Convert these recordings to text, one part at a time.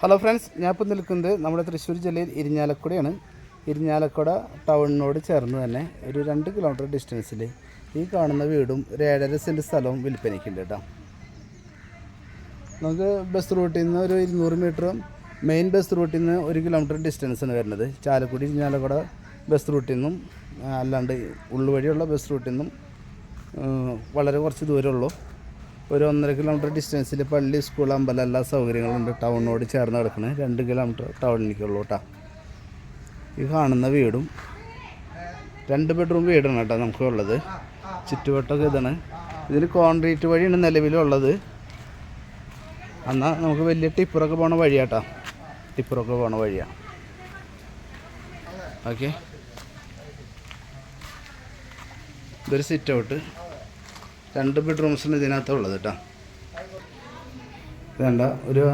Hello friends ഞാൻ ഇപ്പോൾ നിൽക്കുന്നത് നമ്മുടെ തൃശ്ശൂർ ജില്ലയിൽ ഇരിഞ്ഞാലക്കുടയാണ്. ഇരിഞ്ഞാലക്കുട ടൗണിനോട് ചേർന്ന് തന്നെ ഒരു രണ്ട് കിലോമീറ്റർ ഡിസ്റ്റൻസിൽ ഈ കാണുന്ന വീടും ഒരു ഏഴര സെന്റ് സ്ഥലവും വിൽപ്പനയ്ക്കുണ്ട് കേട്ടോ. നമുക്ക് ബസ് റൂട്ടിൽ നിന്ന് ഒരു ഇരുന്നൂറ് മീറ്ററും മെയിൻ ബസ് റൂട്ടിൽ നിന്ന് ഒരു കിലോമീറ്റർ ഡിസ്റ്റൻസാണ് വരുന്നത്. ചാലക്കുടി ഇരിഞ്ഞാലക്കുട ബസ് റൂട്ടിൽ നിന്നും അല്ലാണ്ട് ഉള്ളുവഴിയുള്ള ബസ് റൂട്ടിൽ നിന്നും വളരെ കുറച്ച് ദൂരമുള്ളൂ. ഒരു ഒന്നര കിലോമീറ്റർ ഡിസ്റ്റൻസിൽ പള്ളി സ്കൂൾ അമ്പലം എല്ലാ സൗകര്യങ്ങളുണ്ട് ടൗണിനോട് ചേർന്ന് കിടക്കുന്നത് രണ്ട് കിലോമീറ്റർ ടൗണിലേക്കുള്ളൂ കേട്ടോ ഈ കാണുന്ന വീടും രണ്ട് ബെഡ്റൂം വീടാണ് കേട്ടോ നമുക്ക് ഉള്ളത്. ചുറ്റുവട്ടമൊക്കെ ഇതാണ്. ഇതിന് കോൺക്രീറ്റ് വഴിയാണ് നിലവിലുള്ളത്. എന്നാൽ നമുക്ക് വലിയ ടിപ്പറൊക്കെ പോണ വഴിയാട്ടോ ടിപ്പറൊക്കെ പോണ വഴിയാണ് ഓക്കെ. ഇതൊരു സിറ്റ് ഔട്ട് രണ്ട് ബെഡ്റൂംസാണ് ഇതിനകത്തുള്ളത് കേട്ടോ. വേണ്ട ഒരു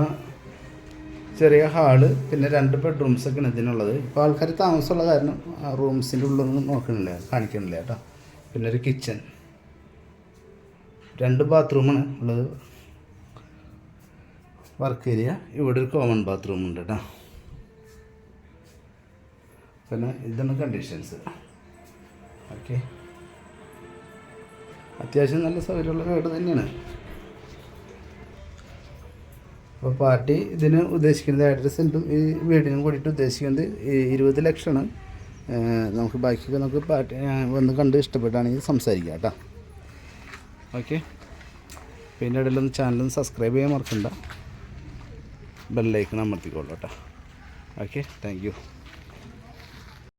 ചെറിയ ഹാൾ പിന്നെ രണ്ട് ബെഡ്റൂംസ് ആണ് ഇതിനുള്ളത്. ഇപ്പോൾ ആൾക്കാർ താമസമുള്ള കാരണം റൂംസിന്റെ ഉള്ളൊന്നും നോക്കണില്ല കാണിക്കണില്ല കേട്ടോ. പിന്നെ ഒരു കിച്ചൺ രണ്ട് ബാത്റൂമാണ് ഉള്ളത്. വർക്ക് ഏരിയ ഇവിടെ ഒരു കോമൺ ബാത്റൂം ഉണ്ട് കേട്ടോ. പിന്നെ ഇതാണ് കണ്ടീഷൻസ് ഓക്കെ അത്യാവശ്യം നല്ല സൗകര്യമുള്ള വീട് തന്നെയാണ്. അപ്പോൾ പാർട്ടി ഇതിന് ഉദ്ദേശിക്കുന്നത് അഡ്രസ് സെന്റും ഈ വീടിനും കൂടിയിട്ട് ഉദ്ദേശിക്കുന്നത് ഇരുപത് ലക്ഷമാണ്. നമുക്ക് ബാക്കിയൊക്കെ നമുക്ക് പാർട്ടി വന്ന് കണ്ട് ഇഷ്ടപ്പെട്ടാണെങ്കിൽ സംസാരിക്കാം കേട്ടോ. ഓക്കെ. പിന്നെ ഇടയിലൊന്ന് ചാനലൊന്ന് സബ്സ്ക്രൈബ് ചെയ്യാൻ മറക്കണ്ട. ബെല്ലൈക്കൺ അമർത്തിക്കോളൂ കേട്ടോ. Okay thank